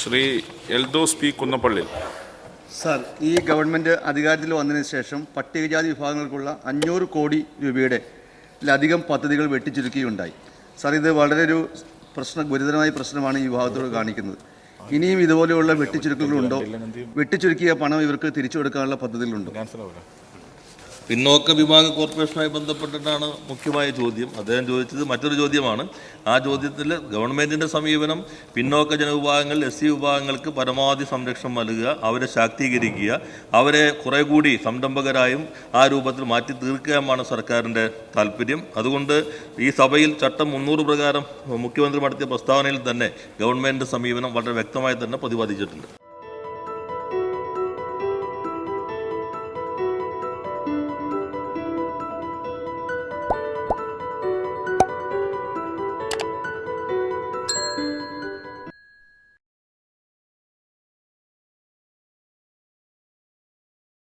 Shri Eldhose P Kunnappilly. Sir ഈ government അധികാരത്തിൽ വന്നതിന് ശേഷം പട്ടികജാതി വിഭാഗങ്ങൾക്കുള്ള അഞ്ഞൂറ് കോടി രൂപയുടെ ലധികം പദ്ധതികൾ വെട്ടിച്ചുരുക്കുകയുണ്ടായി സാർ ഇത് വളരെ ഒരു പ്രശ്ന ഗുരുതരമായ പ്രശ്നമാണ് ഈ വിഭാഗത്തോട് കാണിക്കുന്നത്. ഇനിയും ഇതുപോലെയുള്ള വെട്ടിച്ചുരുക്കലുകളുണ്ടോ വെട്ടിച്ചുരുക്കിയ പണം ഇവർക്ക് തിരിച്ചു കൊടുക്കാനുള്ള പദ്ധതികളുണ്ടോ? പിന്നോക്ക വിഭാഗ കോർപ്പറേഷനുമായി ബന്ധപ്പെട്ടിട്ടാണ് മുഖ്യമായ ചോദ്യം. അദ്ദേഹം ചോദിച്ചത് മറ്റൊരു ചോദ്യമാണ്. ആ ചോദ്യത്തിൽ ഗവൺമെന്റിന്റെ സമീപനം പിന്നോക്ക ജനവിഭാഗങ്ങൾ എസ് സി വിഭാഗങ്ങൾക്ക് പരമാവധി സംരക്ഷണം നൽകുക അവരെ ശാക്തീകരിക്കുക അവരെ കുറേ കൂടി സംരംഭകരായും ആ രൂപത്തിൽ മാറ്റി തീർക്കുകയുമാണ് സർക്കാരിന്റെ താല്പര്യം. അതുകൊണ്ട് ഈ സഭയിൽ ചട്ടം മുന്നൂറ് പ്രകാരം മുഖ്യമന്ത്രി നടത്തിയ പ്രസ്താവനയിൽ തന്നെ ഗവൺമെന്റ് സമീപനം വളരെ വ്യക്തമായി തന്നെ പ്രതിപാദിച്ചിട്ടുണ്ട്.